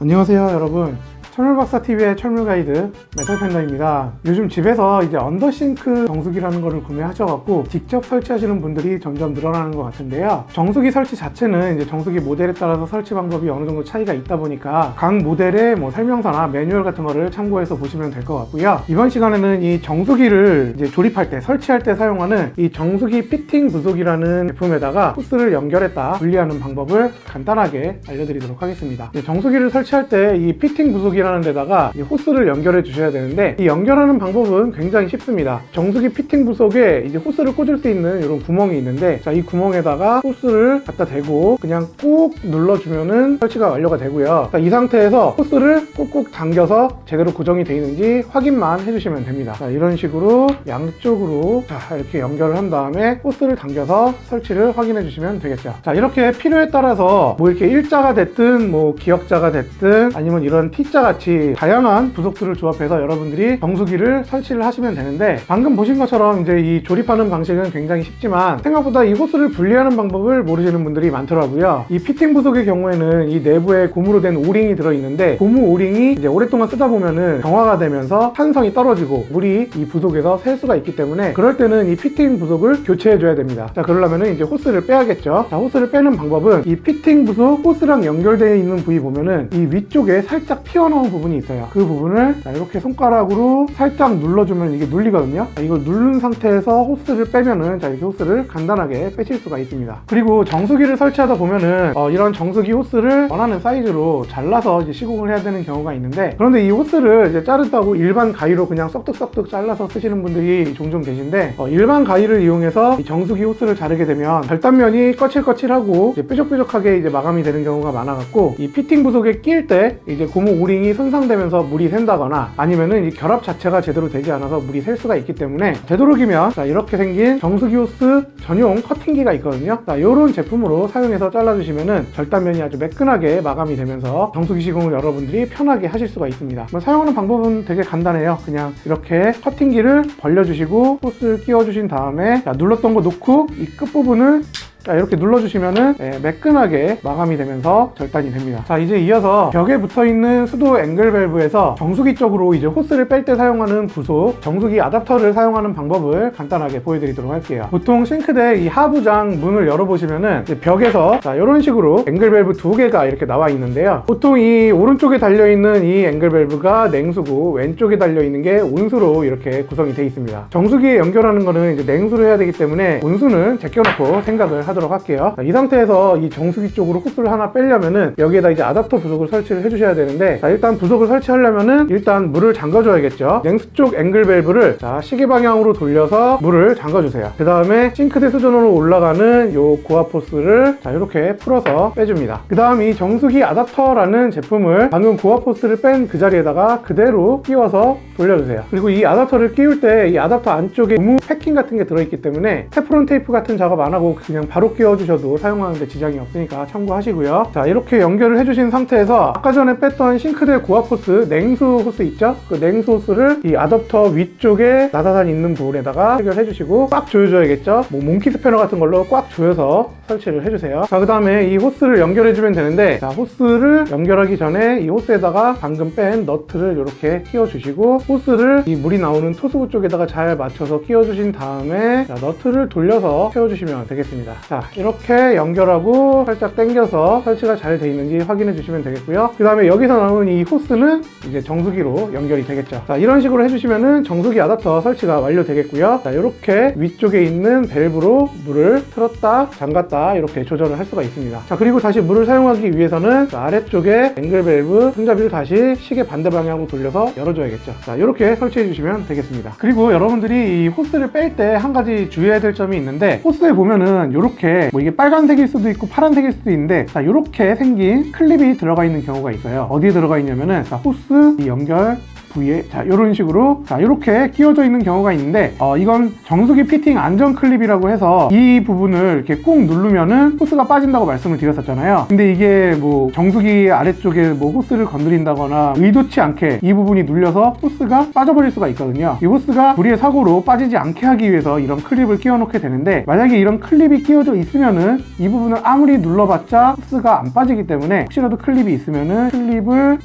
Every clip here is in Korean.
안녕하세요 여러분 철물박사TV의 철물 가이드 메탈팬더입니다. 요즘 집에서 이제 언더싱크 정수기라는 거를 구매하셔갖고 직접 설치하시는 분들이 점점 늘어나는 것 같은데요. 정수기 설치 자체는 이제 정수기 모델에 따라서 설치 방법이 어느 정도 차이가 있다 보니까 각 모델의 뭐 설명서나 매뉴얼 같은 거를 참고해서 보시면 될 것 같고요. 이번 시간에는 이 정수기를 이제 조립할 때 설치할 때 사용하는 이 정수기 피팅 부속이라는 제품에다가 호스를 연결했다 분리하는 방법을 간단하게 알려드리도록 하겠습니다. 이제 정수기를 설치할 때 이 피팅 부속이 라는 데다가 이 호스를 연결해 주셔야 되는데 이 연결하는 방법은 굉장히 쉽습니다. 정수기 피팅 부속에 이제 호스를 꽂을 수 있는 이런 구멍이 있는데 자 이 구멍에다가 호스를 갖다 대고 그냥 꾹 눌러주면은 설치가 완료가 되고요. 자, 이 상태에서 호스를 꾹꾹 당겨서 제대로 고정이 되어 있는지 확인만 해주시면 됩니다. 자, 이런 식으로 양쪽으로 자, 이렇게 연결을 한 다음에 호스를 당겨서 설치를 확인해 주시면 되겠죠. 자 이렇게 필요에 따라서 뭐 이렇게 일자가 됐든 뭐 기역자가 됐든 아니면 이런 T자 같이 다양한 부속들을 조합해서 여러분들이 정수기를 설치를 하시면 되는데 방금 보신 것처럼 이제 이 조립하는 방식은 굉장히 쉽지만 생각보다 이 호스를 분리하는 방법을 모르시는 분들이 많더라고요. 이 피팅 부속의 경우에는 이 내부에 고무로 된 오링이 들어있는데 고무 오링이 이제 오랫동안 쓰다 보면은 경화가 되면서 탄성이 떨어지고 물이 이 부속에서 셀 수가 있기 때문에 그럴 때는 이 피팅 부속을 교체해 줘야 됩니다. 자 그러려면은 이제 호스를 빼야겠죠. 자 호스를 빼는 방법은 이 피팅 부속 호스랑 연결되어 있는 부위 보면은 이 위쪽에 살짝 튀어나온 부분이 있어요. 그 부분을 자, 이렇게 손가락으로 살짝 눌러주면 이게 눌리거든요. 자, 이걸 누른 상태에서 호스를 빼면은 자 이렇게 호스를 간단하게 빼실 수가 있습니다. 그리고 정수기를 설치하다 보면은 어, 이런 정수기 호스를 원하는 사이즈로 잘라서 이제 시공을 해야 되는 경우가 있는데 그런데 이 호스를 이제 자른다고 일반 가위로 그냥 썩득썩득 잘라서 쓰시는 분들이 종종 계신데 어, 일반 가위를 이용해서 이 정수기 호스를 자르게 되면 절단면이 거칠거칠하고 이제 뾰족뾰족하게 이제 마감이 되는 경우가 많아갖고 이 피팅 부속에 낄 때 이제 고무 오링이 손상되면서 물이 샌다거나 아니면은 이 결합 자체가 제대로 되지 않아서 물이 셀 수가 있기 때문에 되도록이면 자, 이렇게 생긴 정수기 호스 전용 커팅기가 있거든요. 자, 이런 제품으로 사용해서 잘라주시면은 절단면이 아주 매끈하게 마감이 되면서 정수기 시공을 여러분들이 편하게 하실 수가 있습니다. 뭐 사용하는 방법은 되게 간단해요. 그냥 이렇게 커팅기를 벌려주시고 호스를 끼워주신 다음에 자, 눌렀던 거 놓고 이 끝부분을 자, 이렇게 눌러주시면은 예, 매끈하게 마감이 되면서 절단이 됩니다. 자, 이제 이어서 벽에 붙어 있는 수도 앵글 밸브에서 정수기 쪽으로 이제 호스를 뺄 때 사용하는 부속, 정수기 아답터를 사용하는 방법을 간단하게 보여드리도록 할게요. 보통 싱크대 이 하부장 문을 열어보시면은 벽에서 자, 이런 식으로 앵글 밸브 두 개가 이렇게 나와 있는데요. 보통 이 오른쪽에 달려 있는 이 앵글 밸브가 냉수고 왼쪽에 달려 있는 게 온수로 이렇게 구성이 되어 있습니다. 정수기에 연결하는 거는 이제 냉수로 해야 되기 때문에 온수는 제껴놓고 생각을 하도록 할게요. 자, 이 상태에서 이 정수기 쪽으로 호스를 하나 빼려면은 여기에다 이제 아답터 부속을 설치를 해주셔야 되는데 자, 일단 부속을 설치하려면은 일단 물을 잠가줘야겠죠. 냉수 쪽 앵글 밸브를 자, 시계 방향으로 돌려서 물을 잠가주세요. 그 다음에 싱크대 수전으로 올라가는 요 고압 호스를 자, 이렇게 풀어서 빼줍니다. 그 다음 이 정수기 아답터라는 제품을 방금 고압 호스를 뺀 그 자리에다가 그대로 끼워서 돌려주세요. 그리고 이 아답터를 끼울 때 이 아답터 안쪽에 고무 패킹 같은 게 들어있기 때문에 테프론 테이프 같은 작업 안 하고 그냥 바로 끼워주셔도 사용하는데 지장이 없으니까 참고하시고요. 자 이렇게 연결을 해주신 상태에서 아까 전에 뺐던 싱크대 고압 호스 냉수 호스 있죠? 그 냉수 호스를 이 아답터 위쪽에 나사산 있는 부분에다가 해결해 주시고 꽉 조여줘야겠죠? 뭐 몽키 스패너 같은 걸로 꽉 조여서 설치를 해주세요. 자그 다음에 이 호스를 연결해주면 되는데 자 호스를 연결하기 전에 이 호스에다가 방금 뺀 너트를 이렇게 끼워주시고 호스를 이 물이 나오는 토수구 쪽에다가 잘 맞춰서 끼워주신 다음에 자, 너트를 돌려서 세워주시면 되겠습니다. 자 이렇게 연결하고 살짝 당겨서 설치가 잘 돼 있는지 확인해 주시면 되겠고요. 그 다음에 여기서 나오는 이 호스는 이제 정수기로 연결이 되겠죠. 자 이런 식으로 해주시면은 정수기 아답터 설치가 완료되겠고요. 자 이렇게 위쪽에 있는 밸브로 물을 틀었다 잠갔다 이렇게 조절을 할 수가 있습니다. 자 그리고 다시 물을 사용하기 위해서는 자, 아래쪽에 앵글 밸브 손잡이를 다시 시계 반대 방향으로 돌려서 열어줘야겠죠. 자 이렇게 설치해 주시면 되겠습니다. 그리고 여러분들이 이 호스를 뺄 때 한 가지 주의해야 될 점이 있는데 호스에 보면은 이렇게 뭐 이게 빨간색일 수도 있고 파란색일 수도 있는데 자 이렇게 생긴 클립이 들어가 있는 경우가 있어요. 어디에 들어가 있냐면은 자, 호스 이 연결 부위에 자 이런 식으로 자 이렇게 끼워져 있는 경우가 있는데 어, 이건 정수기 피팅 안전 클립이라고 해서 이 부분을 이렇게 꾹 누르면은 호스가 빠진다고 말씀을 드렸었잖아요. 근데 이게 뭐 정수기 아래쪽에 뭐 호스를 건드린다거나 의도치 않게 이 부분이 눌려서 호스가 빠져버릴 수가 있거든요. 이 호스가 불의의 사고로 빠지지 않게 하기 위해서 이런 클립을 끼워 놓게 되는데 만약에 이런 클립이 끼워져 있으면은 이 부분을 아무리 눌러봤자 호스가 안 빠지기 때문에 혹시라도 클립이 있으면은 클립을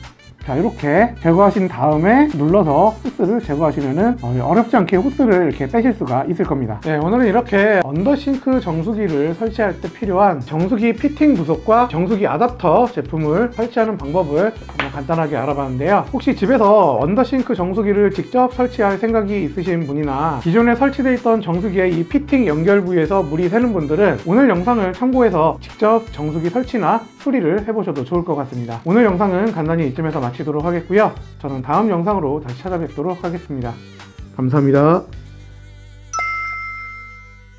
자 이렇게 제거하신 다음에 눌러서 호스를 제거하시면은 어, 어렵지 않게 호스를 이렇게 빼실 수가 있을 겁니다. 네 오늘은 이렇게 언더싱크 정수기를 설치할 때 필요한 정수기 피팅 부속과 정수기 아답터 제품을 설치하는 방법을 간단하게 알아봤는데요. 혹시 집에서 언더싱크 정수기를 직접 설치할 생각이 있으신 분이나 기존에 설치되어 있던 정수기의 이 피팅 연결 부위에서 물이 새는 분들은 오늘 영상을 참고해서 직접 정수기 설치나 수리를 해보셔도 좋을 것 같습니다. 오늘 영상은 간단히 이쯤에서 마치도록 하겠고요. 저는 다음 영상으로 다시 찾아뵙도록 하겠습니다. 감사합니다